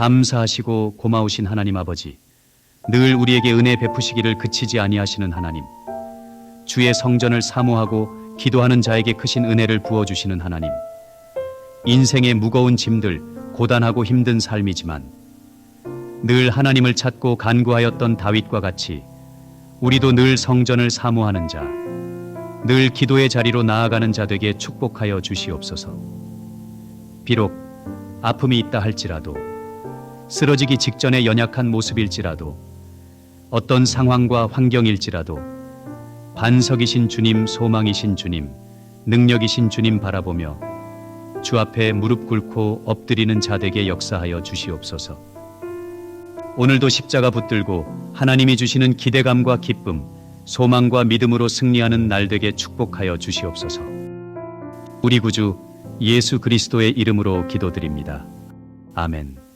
감사하시고 고마우신 하나님 아버지, 늘 우리에게 은혜 베푸시기를 그치지 아니하시는 하나님, 주의 성전을 사모하고 기도하는 자에게 크신 은혜를 부어 주시는 하나님. 인생의 무거운 짐들, 고단하고 힘든 삶이지만 늘 하나님을 찾고 간구하였던 다윗과 같이 우리도 늘 성전을 사모하는 자, 늘 기도의 자리로 나아가는 자 되게 축복하여 주시옵소서. 비록 아픔이 있다 할지라도 쓰러지기 직전의 연약한 모습일지라도 어떤 상황과 환경일지라도 반석이신 주님, 소망이신 주님, 능력이신 주님 바라보며 주 앞에 무릎 꿇고 엎드리는 자되게 역사하여 주시옵소서. 오늘도 십자가 붙들고 하나님이 주시는 기대감과 기쁨, 소망과 믿음으로 승리하는 날 되게 축복하여 주시옵소서. 우리 구주 예수 그리스도의 이름으로 기도드립니다. 아멘.